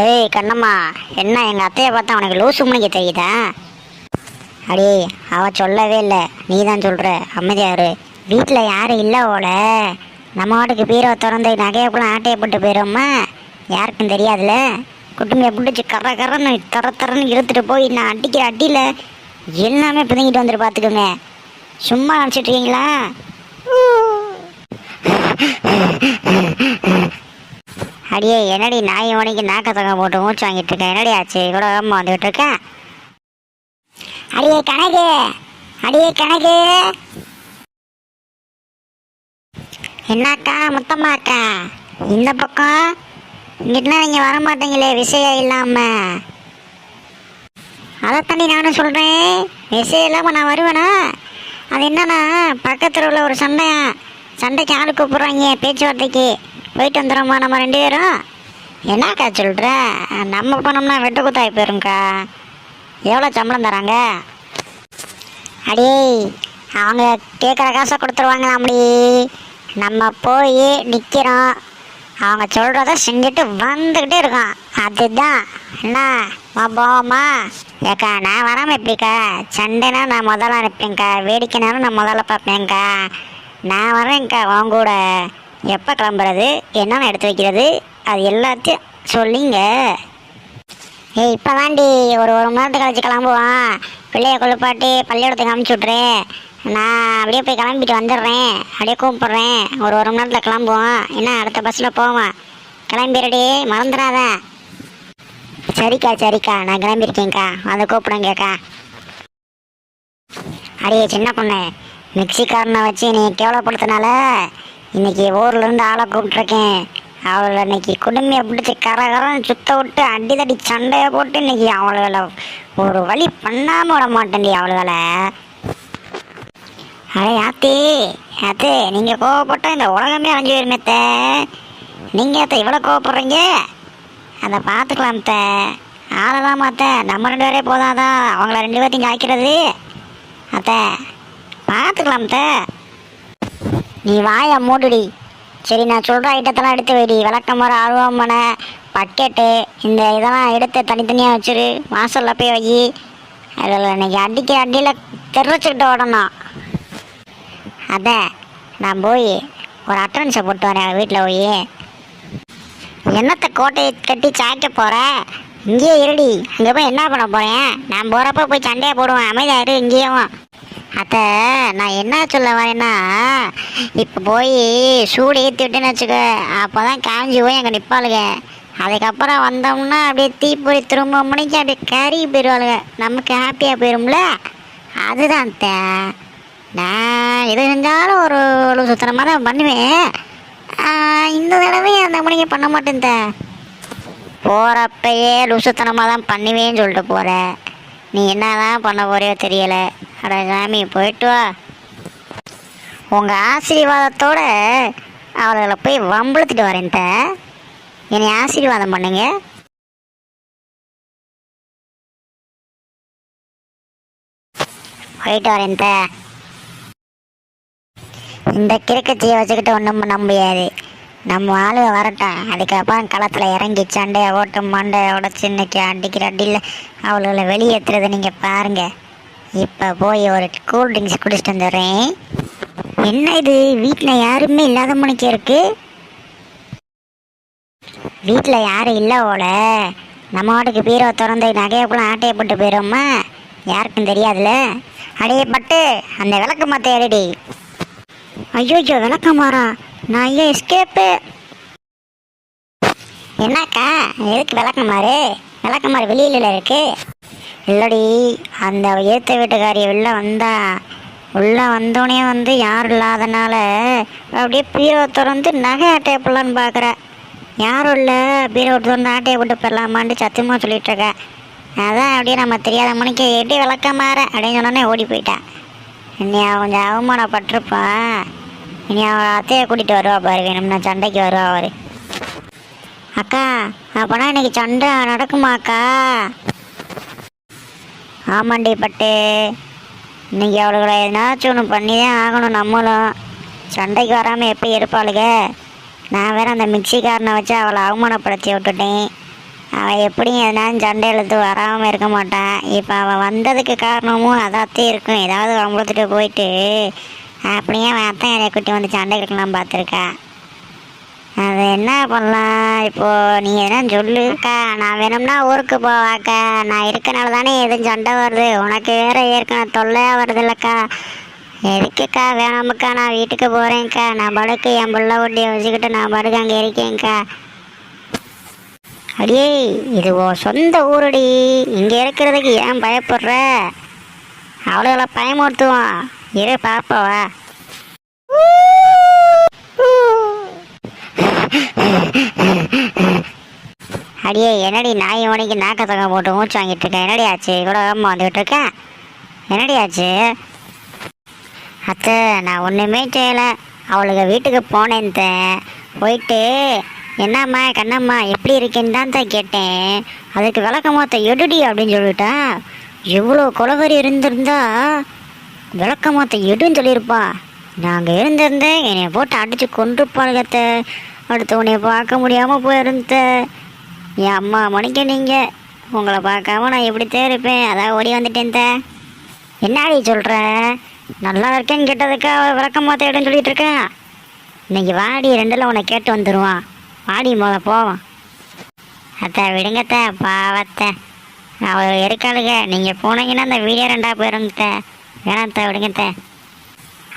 ஏய் கண்ணம்மா என்ன எங்கள் அத்தையை பார்த்தா அவனுக்கு லூசு மணிக்கு தெரியுதா? அடே அவ சொல்லவே இல்லை. நீ தான் சொல்கிற அமைதியாரு. வீட்டில் யாரும் இல்லை ஓல நம்ம வாட்டுக்கு பீரோ திறந்து நகையப்பெல்லாம் ஆட்டையை போட்டு போயிடும்மா யாருக்கும் தெரியாதுல்ல. குட்டுமையை பிடிச்சி கர கரன்னு தர தரன்னு இழுத்துட்டு போய் நான் அடிக்கிற அடியில் எல்லாமே பிதுங்கிட்டு வந்துட்டு பார்த்துக்கோங்க சும்மா நினச்சிட்ருக்கீங்களா அடியே என்னடி நாய் உனக்கு நாக்க தொகை போட்டு மூச்சு வாங்கிட்டு இருக்கேன் என்னடி ஆச்சு? இவ்வளோ வேகமாக வந்துகிட்டு இருக்கேன் அடியே கணக்கு அடியே கணக்கு என்னக்கா முத்தம்மாக்கா இந்த பக்கம்? இங்கிட்டலாம் நீங்கள் வர மாட்டீங்களே விஷயம் இல்லாமல் அதைத்தாண்டி நானும் சொல்கிறேன் விஷயம் இல்லாமல் நான் வருவேனா? அது என்னன்னா பக்கத்தில் உள்ள ஒரு சண்டை சண்டைக்கு ஆள் கூப்பிட்றாங்க பேச்சுவார்த்தைக்கு. போயிட்டு வந்துடுறோமா நம்ம ரெண்டு பேரும். என்னக்கா சொல்கிற நம்ம போனோம்னா வெட்டு குத்தாகி போயிரும்க்கா. எவ்வளோ சம்பளம் தராங்க? அடே அவங்க கேட்குற காசை கொடுத்துருவாங்களாம்டி நம்ம போய் நிற்கிறோம் அவங்க சொல்கிறத செஞ்சுட்டு வந்துக்கிட்டே இருக்கோம். அதுதான். என்ன வா போவோமா ஏக்கா நான் வராமல் எப்படிக்கா? சண்டைனா நான் முதல்ல அனுப்பேங்க்கா வேடிக்கைனாலும் நான் முதல்ல பார்ப்பேங்க்கா நான் வரேன்க்கா உன் கூட. எப்போ கிளம்புறது? என்னென்ன எடுத்து வைக்கிறது? அது எல்லாத்தையும் சொல்லிங்க. ஏய் இப்போ தாண்டி ஒரு ஒரு மணி நேரத்துக்கு கழிச்சு கிளம்புவான். பிள்ளைய குளிப்பாட்டி பள்ளிக்கூடத்துக்கு அனுப்பிச்சி விட்றேன் நான் அப்படியே போய் கிளம்பிட்டு வந்துடுறேன். அப்படியே கூப்பிட்றேன். ஒரு ஒரு மணி நேரத்தில் கிளம்புவோம் என்ன அடுத்த பஸ்ஸில் போவோம் கிளம்பிடுடி மறந்துடாத. சரிக்கா சரிக்கா. நான் கிளம்பியிருக்கேன்க்கா. வந்து கூப்பிடுங்கக்கா. அடியே சின்ன பொண்ணு. மிக்சிக்காரனை வச்சு நீ கேவலப்படுத்தினால இன்னைக்கு ஊர்ல இருந்து ஆளை கூப்பிட்டுருக்கேன். அவளை இன்னைக்கு குடுமையை பிடிச்சி கரகரம் சுத்த விட்டு அடிதடி சண்டையை போட்டு இன்னைக்கு அவளுகளை ஒரு வழி பண்ணாமல் விட மாட்டேன்டி அவளுகளை. அடே ஆத்தி ஆத்து நீங்கள் கோவப்பட்டால் இந்த உலகமே அழிஞ்சு போயிருமேத்த நீங்கள் அத்தை இவ்வளோ கோவப்படுறீங்க? அதை பார்த்துக்கலாம் த ஆளலாம் மாத்த நம்ம ரெண்டு பேரே போதாதான் அவங்கள ரெண்டு பேர்த்தையும் காய்க்கிறது. அத்தை பார்த்துக்கலாம் அத்தை. நீ வாயை மூடுடி. சரி நான் சொல்கிற ஐட்டத்தெல்லாம் எடுத்து வைடி. வர அருவாமனை பக்கெட்டு இந்த இதெல்லாம் எடுத்து தனித்தனியாக வச்சிரு. வாசலில் போய் வை. அதில் இன்னைக்கு அடிக்க அடியில் தெரிச்சுக்கிட்டு ஓடணும். அதான் நான் போய் ஒரு அட்டன்ஸை போட்டு வரேன் வீட்டில் போய். என்னத்தை கோட்டையை கட்டி சாய்க்க போகிற இங்கேயே இருடி. அங்கே போய் என்ன பண்ண போகிறேன் நான் போகிறப்ப போய் சண்டையை போடுவேன். அமைதியாரு இங்கேயும். அத்தை நான் என்ன சொல்ல வரேன்னா இப்போ போய் சூடு ஏற்றி விட்டேன்னு வச்சுக்க அப்போ தான் காஞ்சி போய் அங்கே நிற்பாளுங்க அதுக்கப்புறம் வந்தோம்னா அப்படியே தீப்பொறி திரும்ப மணிக்கு அப்படியே கறி போயிடுவாளுங்க நமக்கு ஹாப்பியாக போயிடும்ல அதுதான் அத்தை. நான் எது செஞ்சாலும் ஒரு ஒரு சுத்தனமாக தான் பண்ணுவேன். இந்த தடவை அந்த மணிக்கு பண்ண மாட்டேன் தே. போறப்பயே லுசுத்தனமாக தான் பண்ணுவேன்னு சொல்லிட்டு போகிற நீ என்ன தான் பண்ண போறியோ தெரியலை. அட சாமி போயிட்டு வா. உங்கள் ஆசீர்வாதத்தோட அவர்களை போய் வம்பளுத்திட்டு வரேன்ட்ட என்னை ஆசீர்வாதம் பண்ணுங்க. போயிட்டு வரேன்ட்ட இந்த கிறுக்கச்சியை வச்சுக்கிட்டு ஒன்றும் பண்ண முடியாது. நம்ம ஆளுக வரட்டும். அதுக்கப்புறம் களத்தில் இறங்கி சண்டையை ஓட்டும் மண்டையை உடச்சி இன்னைக்கு அடிக்கிற அடியில் அவளுகளை வெளியேற்றுறதை நீங்கள் பாருங்கள் இப்போ போய் ஒரு கூல் ட்ரிங்க்ஸ் குடிச்சிட்டு வந்துடுறேன். என்ன இது? வீட்டில் யாருமே இல்லாத மணிக்கு இருக்கு? வீட்டில் யாரும் இல்லை ஓல நம்ம வாட்டுக்கு பீரோ திறந்து நகையப்பெல்லாம் ஆட்டையை போட்டு போயிடும்மா யாருக்கும் தெரியாதுல்ல? அடையே பட்டு அந்த விளக்கு மாற்ற ஏறடி ஐயோயோ விளக்கம் மாறா. நான் ஐயோ எஸ்கேப்பு என்னக்கா எதுக்கு விளக்கமாறு விளக்கமாறு வெளியில இருக்கு. இல்லடி அந்த ஏற்ற வீட்டுக்காரி உள்ளே வந்தா உள்ளே வந்தோடனே வந்து யாரும் இல்லாதனால அப்படியே பீரோ திறந்து நகை ஆட்டையை போடலான்னு பார்க்குற யாரும் இல்லை பீரோ திறந்து ஆட்டையை போட்டு போயிடலாமான்ட்டு சத்தியமாக சொல்லிட்டு அதான் அப்படியே நம்ம தெரியாத மணிக்கு எப்படி விளக்கமாற அப்படின்னு சொன்னோடனே ஓடி போயிட்டேன் இனி அவன் கொஞ்சம் அவமானப்பட்டிருப்பான் இனி அவன் அத்தையை கூட்டிகிட்டு வருவா பாரு வேணும்னா சண்டைக்கு வருவா அவர். அக்கா அப்போனா இன்னைக்கு சண்டை நடக்குமாக்கா? ஆமாண்டி பட்டு. இன்றைக்கி அவளுகளை எதனாச்சும் ஒன்று பண்ணி தான் ஆகணும் நம்மளும். சண்டைக்கு வராமல் எப்போ இருப்பாளுக? நான் வேற அந்த மிக்சிக்காரனை வச்சு அவளை அவமானப்படுத்தி விட்டுட்டேன். அவள் எப்படியும் எதனாலும் சண்டை எழுத்து வராமல் இருக்க மாட்டான். இப்போ அவள் வந்ததுக்கு காரணமும் அதாத்தே இருக்கும். ஏதாவது அவங்களுத்துட்டு போயிட்டு அப்படியே அவன் அத்தான் என்னை குட்டி வந்து சண்டை இழுக்கலாம் பார்த்துருக்கா. அது என்ன பண்ணலாம்? இப்போ நீ எதனா சொல்லுக்கா நான் வேணும்னா ஊருக்கு போவாக்கா. நான் இருக்கனால தானே எதுவும் சண்டை வருது. உனக்கு வேற ஏற்கனவே தொல்லையாக வருது இல்லைக்கா எதுக்குக்கா வேணாமுக்கா நான் வீட்டுக்கு போகிறேன்க்கா நான் படுக்கு என் பிள்ளை ஒட்டியை வச்சுக்கிட்டு நான் படுக்க அங்கே இருக்கேன்க்கா. அடியே இது உன் சொந்த ஊருடி. இங்கே இருக்கிறதுக்கு ஏன் பயப்படுற? அவ்வளோ பயமுறுத்துவான். இரு பாப்பவா அடியே என்னடி நாய் உனக்கு நாக்க தொகை போட்டு மூச்சு வாங்கிட்டு இருக்கேன் என்னடி ஆச்சு? இவ்வளோ வேகமாக வந்துகிட்டு இருக்கேன் என்னடி ஆச்சு? அத்தை நான் ஒன்றுமே செய்யலை. அவளுக்கு வீட்டுக்கு போனேன் போயிட்டு என்னம்மா கண்ணம்மா எப்படி இருக்கேன்னு தான் தான் கேட்டேன். அதுக்கு விளக்கமாத்த எடுடி அப்படின்னு சொல்லிட்டா. எவ்வளோ குலவரி இருந்திருந்தா விளக்கமாத்த எடுன்னு சொல்லியிருப்பா. நாங்கள் இருந்திருந்தேன் என்னை போட்டு அடித்து கொண்டு அடுத்து உன்னை பார்க்க முடியாமல் போயிருந்த. என் அம்மா மணிக்க நீங்கள் உங்களை பார்க்காம நான் எப்படித்தான் இருப்பேன். அதான் ஓடி வந்துட்டேன் தே. என்னடி சொல்கிற நல்லா இருக்கேன்னு கேட்டதுக்கா விளக்கம் மாத்த இடம்னு சொல்லிட்டு இருக்கேன் இன்னைக்கு வாடி ரெண்டில் உன்னை கேட்டு வந்துடுவான் வாடி முத போவான். அத்தை விடுங்கத்த பாவத்தை. அவர் இருக்காளுங்க நீங்கள் போனீங்கன்னா அந்த வீடியோ ரெண்டாக போயிருந்த வேணாத்த விடுங்கத்த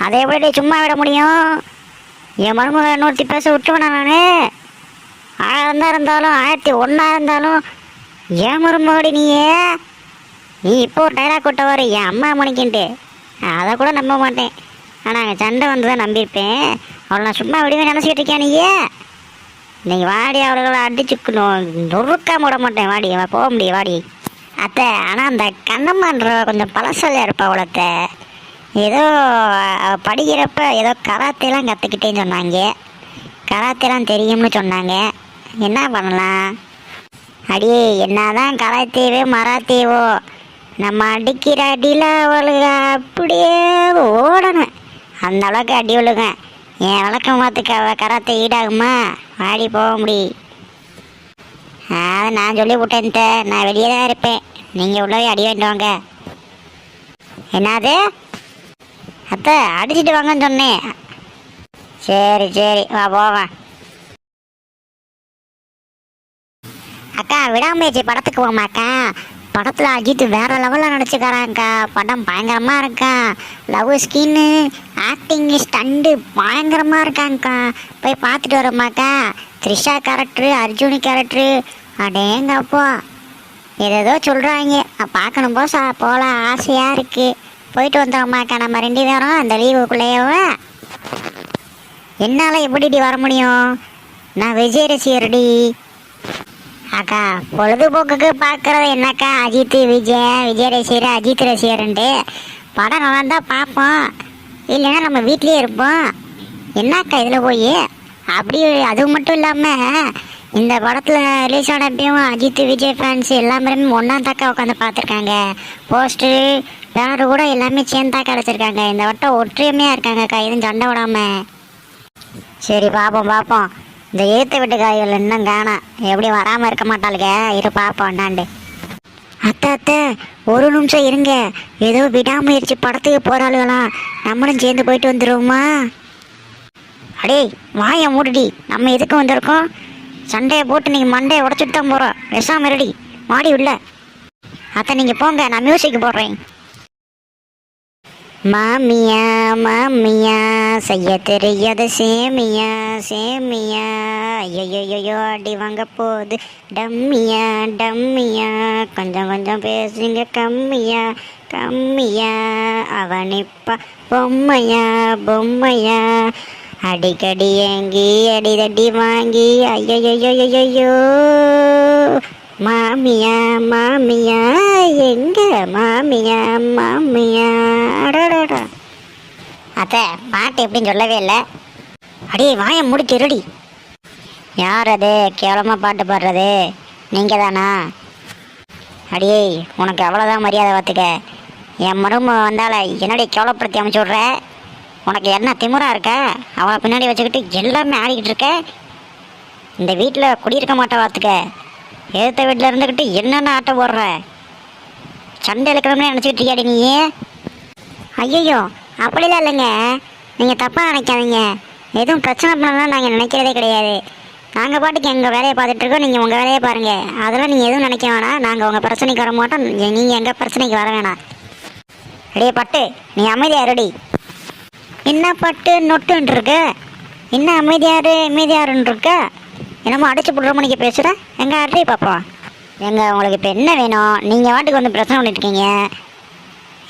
அதை எப்படி சும்மா விட முடியும். என் மருமக நூற்றி பேச விட்டுவேனா நான்? ஆயிரம் தான் இருந்தாலும் ஆயிரத்தி ஒன்றா இருந்தாலும் ஏன் மருமகடி நீயே? நீ இப்போ ஒரு டைலாக் விட்ட வர என் அம்மா மணிக்கின்ட்டு. அதை கூட நம்ப மாட்டேன். ஆனால் அங்கே சண்டை வந்து தான் நம்பியிருப்பேன். அவளை நான் சும்மா விடுவே நினச்சிக்கிட்டு இருக்கேன் நீயே? நீங்கள் வாடி அவர்களை அடிச்சுக்கணும் நொறுக்காம விட மாட்டேன். வாடி அவ போக முடியும் வாடி. அத்தை ஆனால் அந்த கண்ணம்மான்ற கொஞ்சம் பழசல்ல இருப்பா அவளத்தை ஏதோ படிக்கிறப்ப ஏதோ கராத்தேலாம் கற்றுக்கிட்டேன்னு சொன்னாங்க. கராத்தேலாம் தெரியும்னு சொன்னாங்க. என்ன பண்ணலாம்? அடி என்னதான் கலாத்தீவு மராத்தீவோ நம்ம அடிக்கிற அடியில் அவளுக அப்படியே ஓடணும். அந்த அளவுக்கு அடி விழுங்க என் விளக்கம் பார்த்துக்க கராத்தே ஈடாகுமா? ஆடி போக முடி. அதை நான் சொல்லி விட்டேன் நான் வெளியே தான் இருப்பேன். நீங்கள் உள்ளவே அடி வேண்டுவாங்க வாங்க. என்னது? அத்தை அடிச்சிட்டு வாங்கன்னு சொன்னேன் சரி சரி வா போவேன் அக்கா விடாமுயற்சி படத்துக்கு போமாக்கா படத்தில் அஜித் வேற லெவலில் நடிச்சுக்கிறாங்க்கா படம் பயங்கரமாக இருக்கா. லவ் ஸ்கின்னு ஆக்டிங் ஸ்டண்டு பயங்கரமாக இருக்காங்கக்கா. போய் பார்த்துட்டு வரோமாக்கா த்ரிஷா கேரக்டரு அர்ஜுனி கேரக்டரு அடேங்கப்பா. ஏதேதோ சொல்கிறாங்க பார்க்கணும் போ சா போகலாம் ஆசையாக இருக்குது போயிட்டு வந்துடுறோமாக்கா நம்ம ரெண்டு பேரும் அந்த லீவுக்குள்ளேயேவா என்னால் எப்படிடி வர முடியும்? நான் விஜய் ரசிகர்டி அக்கா பொழுதுபோக்குக்கு பார்க்குறது என்னக்கா அஜித் விஜய் விஜய் ரசிகர் அஜித் ரசிகர்ன்ட்டு? படம் நல்லா இருந்தால் பார்ப்போம். இல்லைன்னா நம்ம வீட்லேயே இருப்போம். என்னக்கா இதில் போய்? அப்படி அது மட்டும் இல்லாமல் இந்த படத்தில் ரிலீஸ் ஆனப்பையும் அஜித் விஜய் ஃபேன்ஸ் எல்லாமே ஒன்றா தாக்கா உட்காந்து பார்த்துருக்காங்க. போஸ்டரு பேனரு கூட எல்லாமே சேர்ந்தா கிடச்சிருக்காங்க. இந்த வட்டம் ஒற்றுமையாக இருக்காங்கக்கா எதுவும் சண்டை விடாமல் சரி பார்ப்போம் பார்ப்போம் இந்த ஏற்ற வீட்டு காய்கள் இன்னும் காணோம் எப்படி வராமல் இருக்க மாட்டாளுங்க இரு பார்ப்போம் என்னாண்டு அத்தை அத்தை ஒரு நிமிஷம் இருங்க. ஏதோ விடாமுயற்சி படத்துக்கு போகிறாளுகளாம் நம்மளும் சேர்ந்து போயிட்டு வந்துடுவோமா அடே வாயை மூடுடி. நம்ம எதுக்கு வந்திருக்கோம்? சண்டையை போட்டு நீங்கள் மண்டையை உடச்சிட்டு தான் போகிறோம் விஷாம இருடி. மாடி உள்ள. அத்தை நீங்கள் போங்க. நான் மியூசிக் போடுறேன். மாமியா மாமியா செய்ய தெரியாத சேமியா சேமியா. ஐயோயோயோ அடி வாங்க போகுது. டம்மியா டம்மியா. கொஞ்சம் கொஞ்சம் பேசுங்க கம்மியா. கம்மியா. அவனிப்பா பொம்மையா பொம்மையா. அடிக்கடி ஏங்கி அடிதடி வாங்கி ஐயோ மாமியா மாமியா எங்க மாமியா மாமியா? அடடடா அத்தை பாட்டு எப்படின்னு சொல்லவே இல்லை. அடியே வாயை முடிச்சிருடி யார் அது? கேவலமாக பாட்டு பாடுறது. நீங்கள் தானா அடியே உனக்கு அவ்வளோதான் மரியாதை பார்த்துக்க. என் மரும வந்தால என்னுடைய கேவலப்படுத்தி அமைச்சு விட்ற? உனக்கு என்ன திமுறா இருக்க? அவளை பின்னாடி வச்சுக்கிட்டு எல்லாமே ஆடிக்கிட்டு இருக்க? இந்த வீட்டில் குடியிருக்க மாட்டேன் பார்த்துக்க. எதிர்த்த வீட்டில் இருந்துக்கிட்டு என்னென்ன ஆட்டம் போடுற? சண்டை இழுக்கணும்னு நினச்சிக்கிட்டு இருக்கியாடி நீ? ஐயோ அப்படிலாம் இல்லைங்க. நீங்கள் தப்பாக நினைக்காதீங்க. எதுவும் பிரச்சனை பண்ணலாம் நாங்கள் நினைக்கிறதே கிடையாது. நாங்கள் பாட்டுக்கு எங்கள் வேலையை பார்த்துட்ருக்கோம் நீங்கள் உங்கள் வேலையை பாருங்கள் அதெல்லாம் நீங்கள் எதுவும் நினைக்க வேணாம். நாங்கள் உங்கள் பிரச்சனைக்கு வர மாட்டோம். நீங்கள் எங்கள் பிரச்சனைக்கு வர வேணாம். ரெடியே பட்டு நீ அமைதியாக ரெடி என்ன பட்டு நொட்டுன்ட்டு இருக்க என்ன அமைதியாரு அமைதியாருன்னு இருக்க என்னமோ அடிச்சு புடுற மணிக்கு பேசுகிற எங்க அடி பார்ப்போம் எங்க உங்களுக்கு இப்போ என்ன வேணும்? நீங்கள் வாட்டுக்கு வந்து பிரச்சனை பண்ணிட்டு இருக்கீங்க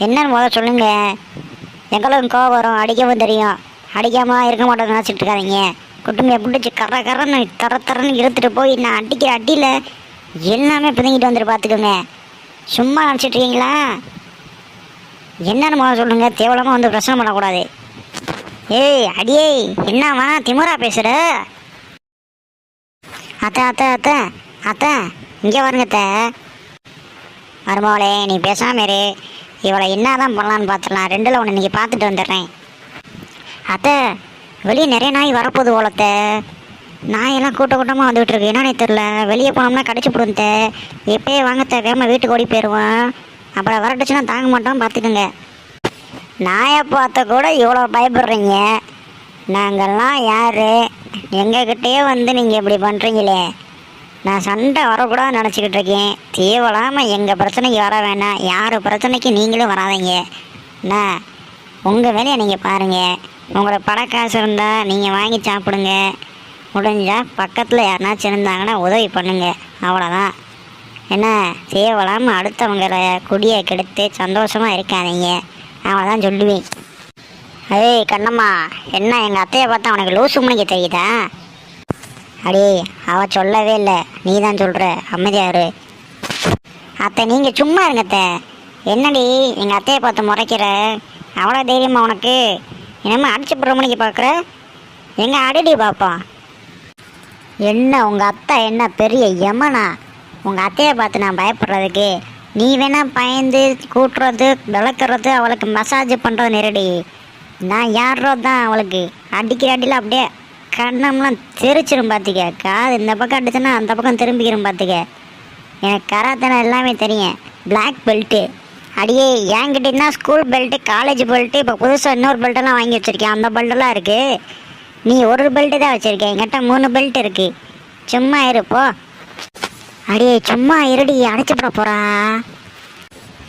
என்னன்னு முதல்ல சொல்லுங்கள் எங்களுக்கு கோவம் வரும் அடிக்கவும் தெரியும். அடிக்காமல் இருக்க மாட்டோம்னு நினச்சிட்டு இருக்காதீங்க. குட்டுமையை பிடிச்சி கர கரன்னு தர தரன்னு இழுத்துட்டு போய் நான் அடிக்கிற அடியில் எல்லாமே பிதுங்கிட்டு வந்துட்டு பார்த்துக்கோங்க சும்மா நினச்சிட்ருக்கீங்களா என்னன்னு முதல்ல சொல்லுங்க. தேவலமாக வந்து பிரச்சனை பண்ணக்கூடாது. ஏய் அடியே என்னவா திமுறா பேசுகிற அத்தை அத்தை அத்தை. அத்தை இங்கே வருங்க அத்தை. நீ பேசாம இரு. இவளை என்னதான் பண்ணலான்னு பார்த்துடலாம் ரெண்டில் ஒன்று நீங்கள் பார்த்துட்டு வந்துடுறேன். அத்தை வெளியே நிறைய நாய் வரப்போகுது ஓலத்தை நாயெல்லாம் கூட்ட கூட்டமாக வந்துகிட்டு இருக்கு. என்னன்னே தெரில வெளியே போனோம்னா கடிச்சு போடுங்க எப்பயே வாங்கத்த வேகமாக வீட்டுக்கு ஓடி போயிடுவோம் அப்புறம் வரட்டுச்சுன்னா தாங்க மாட்டோம் பார்த்துக்குங்க நாயை பார்த்த கூட இவ்வளோ பயப்படுறீங்க. நாங்கள்லாம் யார்? எங்ககிட்டயே வந்து நீங்கள் இப்படி பண்ணுறீங்களே நான் சண்டை வரக்கூடாதுன்னு நினச்சிக்கிட்டு இருக்கேன். தேவலாமல் எங்கள் பிரச்சனைக்கு வர வேணாம் யார் பிரச்சனைக்கு நீங்களும் வராதீங்க. என்ன உங்கள் வேலையை நீங்கள் பாருங்கள் உங்களுக்கு காசு இருந்தால் நீங்கள் வாங்கி சாப்பிடுங்க. முடிஞ்சால் பக்கத்தில் யாருனாச்சும் இருந்தாங்கன்னா உதவி பண்ணுங்கள் அவ்வளோதான் என்ன தேவலாமல் அடுத்தவங்களை குடியை கெடுத்து சந்தோஷமாக இருக்காதீங்க. அவள் தான் சொல்லுவேன். ஏய் கண்ணம்மா என்ன எங்கள் அத்தையை பார்த்தா உனக்கு லூசு மணிக்கு தெரியுதா? அடே அவ சொல்லவே இல்லை. நீ தான் சொல்கிற அமைதியாரு அத்தை நீங்கள் சும்மா இருங்க அத்தை. என்னடி எங்கள் அத்தையை பார்த்து முறைக்கிற? அவ்வளோ தைரியமா உனக்கு. என்னம்மா அடிச்சு போடுற மணிக்கு பார்க்குற? எங்க அடிடி பார்ப்போம் என்ன உங்கள் அத்தை என்ன பெரிய யமனா? உங்கள் அத்தையை பார்த்து நான் பயப்படுறதுக்கு. நீ வேணால் பயந்து கூட்டுறது விளக்குறது அவளுக்கு மசாஜ் பண்ணுறது நேரடி. நான் யாரோ தான் அவளுக்கு. அடிக்கிற அடியில் அப்படியே கண்ணம்லாம் தெரிச்சிரும் பார்த்துக்க காது இந்த பக்கம் அடிச்சுன்னா அந்த பக்கம் திரும்பிக்கிறோம் பார்த்துக்க எனக்கு கராத்தனை எல்லாமே தெரியும். பிளாக் பெல்ட்டு அடியே என்கிட்டனா ஸ்கூல் பெல்ட்டு காலேஜ் பெல்ட்டு இப்போ புதுசாக இன்னொரு பெல்ட்டெல்லாம் வாங்கி வச்சுருக்கேன். அந்த பெல்ட்டெல்லாம் இருக்குது நீ ஒரு பெல்ட்டு தான் வச்சுருக்கேன் என்கிட்ட மூணு பெல்ட் இருக்குது சும்மா இருப்போ அடியே சும்மா இருடி அடைச்சி போட போகிறா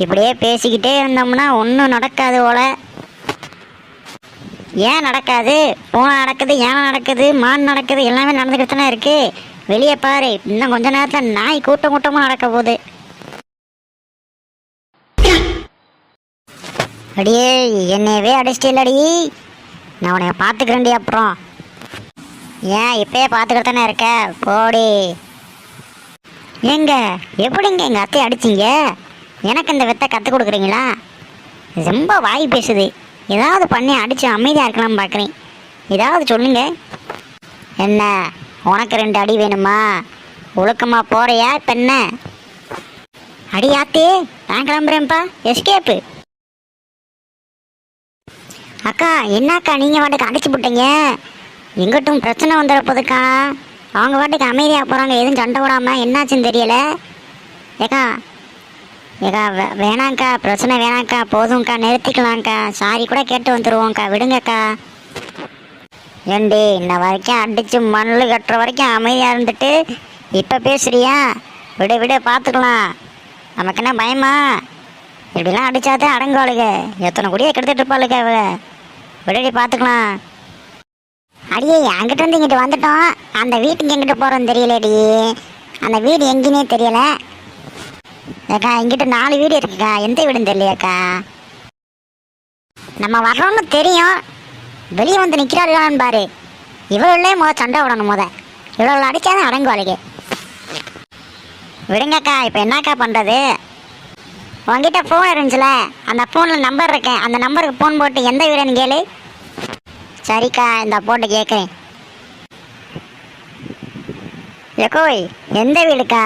இப்படியே பேசிக்கிட்டே இருந்தோம்னா ஒன்றும் நடக்காது போல. ஏன் நடக்காது? பூனை நடக்குது யானை நடக்குது மான் நடக்குது எல்லாமே நடந்துக்கிட்டு தானே இருக்கு. வெளியே பாரு இன்னும் கொஞ்ச நேரத்தில் நாய் கூட்டம் கூட்டமாக நடக்க போகுது. அடியே என்னையவே அடிச்சிட்டேலடி நான் உன்னைய பார்த்துக்கிறேன்டி அப்புறம். ஏன் இப்பயே பார்த்துக்கிட்டு தானே இருக்க? போடி. ஏங்க எப்படிங்க எங்கள் அத்தையை அடிச்சீங்க? எனக்கு இந்த வித்தை கற்றுக் கொடுக்குறீங்களா? ரொம்ப வாய் பேசுது. ஏதாவது பண்ணி அடித்து அமைதியாக இருக்கலாம் பார்க்குறேன் ஏதாவது சொல்லுங்க. என்ன? உனக்கு ரெண்டு அடி வேணுமா? ஒழுக்கமாக போகிறியா இப்போ என்ன? அடி ஆத்தே நான் கிளம்புறேன்ப்பா. எஸ்கேப்பு அக்கா என்னக்கா நீங்கள் வாட்டுக்கு அடிச்சு விட்டீங்க எங்கிட்டும் பிரச்சனை வந்துட போதுக்கா. அவங்க வாட்டுக்கு அமைதியாக போகிறாங்க எதுவும் சண்டை விடாமல் என்னாச்சுன்னு தெரியலை. ஏக்கா ஏக்கா வே- வேணாங்க்கா பிரச்சனை வேணாங்க்கா போதும்க்கா நிறுத்திக்கலாம்க்கா. சாரி கூட கேட்டு வந்துடுவோம்க்கா விடுங்கக்கா. ஏண்டி இன்ன வரைக்கும் அடித்து மண்ணில் கட்டுற வரைக்கும் அமைதியாக இருந்துட்டு இப்போ பேசுறியா? விட விட பார்த்துக்கலாம் நமக்கு என்ன பயமா? இப்படிலாம் அடிச்சாதான் அடங்குவாளுக. எத்தனை கூடிய கெடுத்துட்டு இருப்பாளுங்க அவ. விடடி பார்த்துக்கலாம் அடியே அங்கிட்ட இருந்து இங்கிட்டு வந்துட்டோம். அந்த வீட்டுக்கு எங்கிட்ட போகிறோன்னு தெரியலடி. அந்த வீடு எங்கேனே தெரியலை. ஏக்கா இங்கிட்ட நாலு வீடு இருக்குக்கா. எந்த வீடுன்னு தெரியலையாக்கா. நம்ம வர்றோம்னு தெரியும். வெளியே வந்து நிற்கிறாளான்னு பாரு. இவ்வளோ முத சண்டை விடணும் முத. இவ்வளோ அடிச்சாதான் அடங்குவாளுக்கு விடுங்கக்கா இப்போ என்னக்கா பண்ணுறது உங்ககிட்ட ஃபோன் இருந்துச்சுல? அந்த ஃபோனில் நம்பர் இருக்கேன். அந்த நம்பருக்கு ஃபோன் போட்டு எந்த வீடுன்னு கேளு. சரிக்கா இந்த போட்டு கேட்குறேன் எக்கோய் எந்த வீடுக்கா?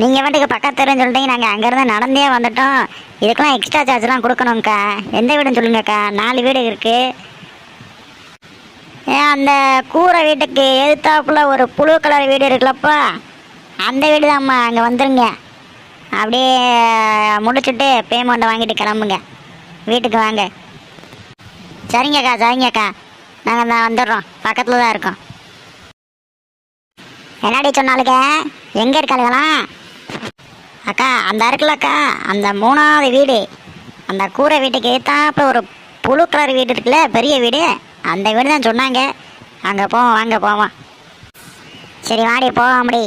நீங்கள் வீட்டுக்கு பக்கத்துலன்னு சொல்லிட்டீங்க நாங்கள் அங்கேருந்து நடந்தே வந்துட்டோம். இதுக்கெல்லாம் எக்ஸ்ட்ரா சார்ஜ்லாம் கொடுக்கணுங்க்கா எந்த வீடுன்னு சொல்லுங்கக்கா. நாலு வீடு இருக்குது ஏன் அந்த கூரை வீட்டுக்கு எதிர்த்தாப்புல ஒரு புழு கலர் வீடு இருக்குல்லப்பா. அந்த வீடு தான்மா அங்கே வந்துருங்க. அப்படியே முடிச்சுட்டு பேமெண்ட்டை வாங்கிட்டு கிளம்புங்க. வீட்டுக்கு வாங்க. சரிங்கக்கா சரிங்கக்கா. நாங்கள் தான் வந்துடுறோம். பக்கத்தில் தான் இருக்கோம். என்னடி சொன்னாலுங்க? எங்கே இருக்காளுங்களாம்? அக்கா அந்த இருக்குல்லக்கா அந்த மூணாவது வீடு. அந்த கூரை வீட்டுக்கு ஏத்தாப்புல ஒரு புழு கலர் வீடு இருக்குல்ல பெரிய வீடு. அந்த வீடு தான் சொன்னாங்க. அங்கே போவோம் வாங்க போவோம். சரி வாடி போவோம் அப்படி